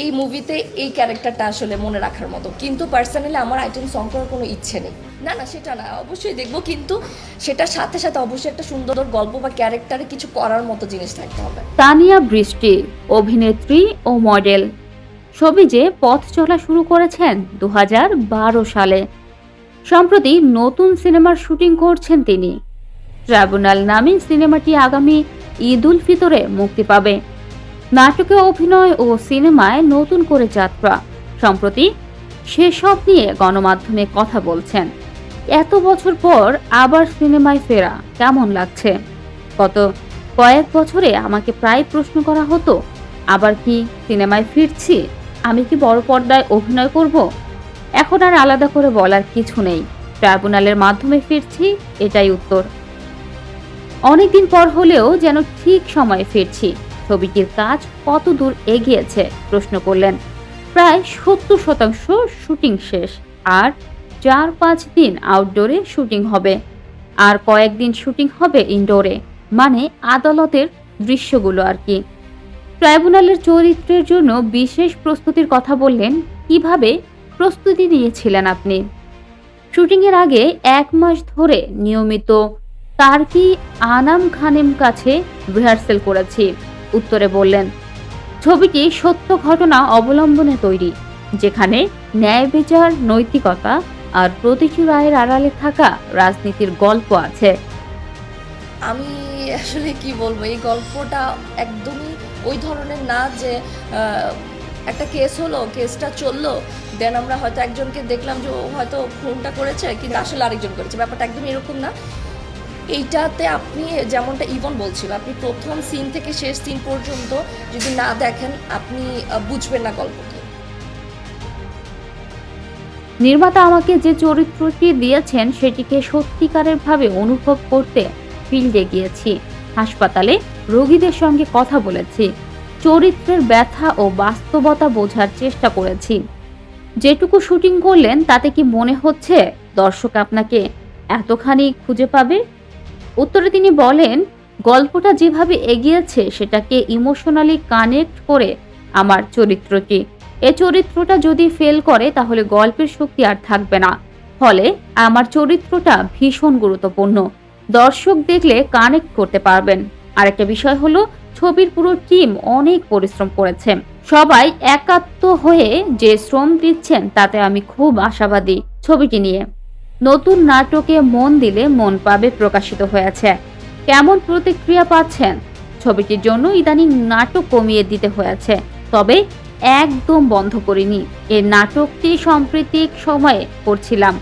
এই মুভিতে এই ক্যারেক্টারটা আসলে মনে রাখার মতো। কিন্তু পার্সোনালি আমার আইটেম সং করার কোনো ইচ্ছে নেই। না না, সেটা না, অবশ্যই দেখব, কিন্তু সেটার সাথে সাথে অবশ্যই একটা সুন্দর গল্প বা ক্যারেক্টারে কিছু করার মতো জিনিস থাকতে হবে। তানিয়া বৃষ্টি, অভিনেত্রী ও মডেল সবিজে পথ চলা শুরু করেছেন দু হাজার বারো সালে। সম্প্রতি নতুন সিনেমার শুটিং করছেন তিনি। ট্রাইব্যুনাল নামে সিনেমাটি আগামী ঈদ উল ফিতরে মুক্তি পাবে। নাটকে অভিনয় ও সিনেমায় নতুন করে যাত্রা। সম্প্রতি সেসব নিয়ে গণমাধ্যমে কথা বলছেন। এত বছর পর আবার সিনেমায় ফেরা, কেমন লাগছে? গত কয়েক বছরে আমাকে প্রায় প্রশ্ন করা হতো, আবার কি সিনেমায় ফিরছি? আমি কি বড় পর্দায় অভিনয় করব? এখন আর আলাদা করে বলার কিছু নেই। ট্রাইব্যুনালের মাধ্যমে ফিরছি, এটাই উত্তর। অনেকদিন পর হলেও যেন ঠিক সময়ে ফিরছি। ছবিটির কাজ কত দূর এগিয়েছে? প্রশ্ন করলেন। প্রায় সত্তর শতাংশ শুটিং শেষ, আর চার পাঁচ দিন আউটডোরে শুটিং হবে। আর কয়েকদিন শুটিং হবে ইনডোরে মানে আদালতের দৃশ্যগুলো আর কি। ট্রাইব্যুনালের চরিত্রের জন্য বিশেষ প্রস্তুতির কথা বললেন, কীভাবে প্রস্তুতি নিয়েছিলেন আপনি? শুটিংয়ের আগে এক মাস ধরে নিয়মিত তার্কি আনাম খানেম কাছে রিহার্সেল করেছি। উত্তরে বললেন, ছবিটি সত্য ঘটনা অবলম্বনে তৈরি, যেখানে ন্যায় বিচার, নৈতিকতা আর প্রতিটি রায়ের আড়ালে থাকা রাজনীতির গল্প আছে। আমি আসলে কি বলব, এই গল্পটা একদমই ওই ধরনের না যে একটা কেস হলো, কেসটা চলল, দেন আমরা হয়তো একজনকে দেখলাম যে ও হয়তো ফোনটা করেছে, কিন্তু আসলে আরেকজন করেছে। ব্যাপারটা একদমই এরকম না। এইটাতে আপনি যেমনটা ইভন বলছিল, আপনি প্রথম সিন থেকে শেষ সিন পর্যন্ত যদি না দেখেন, আপনি বুঝবেন না গল্পকে নির্মাতা আমাকে যে চরিত্রটি দিয়েছেন, সেটিকে সত্যিকারের ভাবে অনুভব করতে ফিল্ডে গিয়েছি। হাসপাতালে রোগীদের সঙ্গে কথা বলেছি। চরিত্রের ব্যথা ও বাস্তবতা বোঝার চেষ্টা করেছি। যেটুকু শুটিং করলেন, তাতে কি মনে হচ্ছে দর্শক আপনাকে এতখানি খুঁজে পাবে? উত্তরে তিনি বলেন, গল্পটা যেভাবে এগিয়েছে সেটাকে ইমোশনালি কানেক্ট করে আমার চরিত্রটি। এ চরিত্রটা যদি ফেল করে তাহলে গল্পের শক্তি আর থাকবে না। ফলে আমার চরিত্রটা ভীষণ গুরুত্বপূর্ণ। দর্শক দেখলে কানেক্ট করতে পারবেন। আরেকটা বিষয় হলো, ছবির পুরো টিম অনেক পরিশ্রম করেছে। সবাই একাত্ম হয়ে যে শ্রম দিচ্ছেন তাতে আমি খুব আশাবাদী ছবিটি নিয়ে। নতুন নাটকে মন দিলে মন পাবে প্রকাশিত হয়েছে। কেমন প্রতিক্রিয়া পাচ্ছেন? ছবিটির জন্য ইদানিং নাটক কমিয়ে দিতে হয়েছে। তবে একদম বন্ধ করিনি। এর নাটকটি সাম্প্রতিক সময়ে করছিলাম।